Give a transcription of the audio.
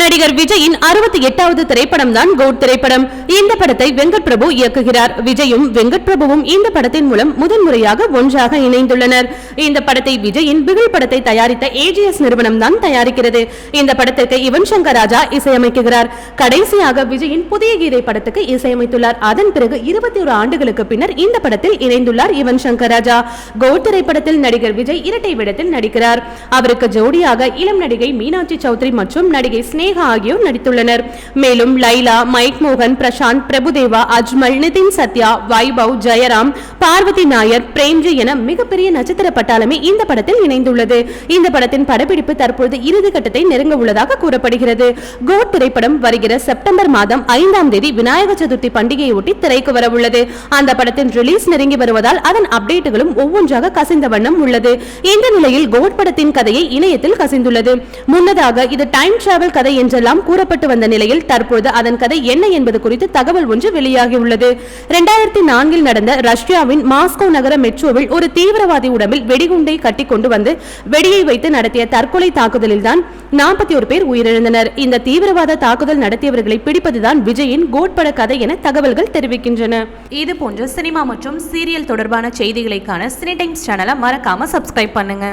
நடிகர் விஜயின் அறுபத்தி எட்டாவது திரைப்படம் தான் கவுட் திரைப்படம். இந்த படத்தை வெங்கட் பிரபு இயக்குகிறார். விஜயும் வெங்கட் பிரபுவும் இந்த படத்தின் மூலம் முதன்முறையாக ஒன்றாக இணைந்துள்ளனர். இந்த படத்தை விஜயின் பிகில் படத்தை தயாரித்த ஏஜிஎஸ் நிறுவனம் தான் தயாரிக்கிறது. இந்த படத்திற்கு யுவன் சங்கர் ராஜா இசையமைக்கிறார். கடைசியாக விஜயின் புதிய கீதை படத்துக்கு இசையமைத்துள்ளார். அதன் பிறகு இருபத்தி ஒரு ஆண்டுகளுக்கு பின்னர் இந்த படத்தில் இணைந்துள்ளார் யுவன் சங்கர் ராஜா கவுட் திரைப்படத்தில் நடிகர் விஜய் இரட்டை விடத்தில் நடிக்கிறார். அவருக்கு ஜோடியாக இளம் நடிகை மீனாட்சி சௌத்ரி மற்றும் நடிகை சினேகா ஆகியோர் நடித்துள்ளனர். மேலும் லைலா மைக் மோகன் பிரசாந்த் பிரபுதேவா அஜ்மல் நிதின் சத்யா வைபவ் ஜெயராம் பார்வதி நாயர் பிரேம்ஜி என மிகப்பெரிய நட்சத்திர பட்டாளமே இந்த படத்தில் இணைந்துள்ளது. இந்த படத்தின் படப்பிடிப்பு தற்பொழுது இறுதி கட்டத்தை நெருங்க உள்ளதாக கூறப்படுகிறது. கோட் திரைப்படம் வருகிற செப்டம்பர் மாதம் ஐந்தாம் தேதி விநாயக சதுர்த்தி பண்டிகையை ஒட்டி திரைக்கு வரவுள்ளது. அந்த படத்தின் ரிலீஸ் நெருங்கி வருவதால் அதன் அப்டேட்டுகளும் ஒவ்வொன்றாக கசிந்த வண்ணம் உள்ளது. இந்த நிலையில் கோட் படத்தின் கதையை இணையத்தில் கசிந்துள்ளது. முன்னதாக இது டைம் டிராவல் கதை கதை என்றெல்லாம் கூறப்பட்டு வந்த நிலையில் தற்போது அதன் கதை என்ன என்பது குறித்து தகவல் ஒன்று வெளியாகியுள்ளது. இரண்டாயிரத்தி நான்கில் நடந்த ரஷ்யாவின் மாஸ்கோ நகர மெட்ரோவில் ஒரு தீவிரவாதி உடம்பில் வெடிகுண்டை கட்டி கொண்டு வந்து வெடியை வைத்து நடத்திய தற்கொலை தாக்குதலில் தான் நாற்பத்தி ஒரு பேர் உயிரிழந்தனர். இந்த தீவிரவாத தாக்குதல் நடத்தியவர்களை பிடிப்பதுதான் விஜயின் கோட்பட கதை என தகவல்கள் தெரிவிக்கின்றன. இது போன்ற சினிமா மற்றும் சீரியல் தொடர்பான செய்திகளைக்கான சினி டைம்ஸ் சேனலை மறக்காம சப்ஸ்கிரைப் பண்ணுங்க.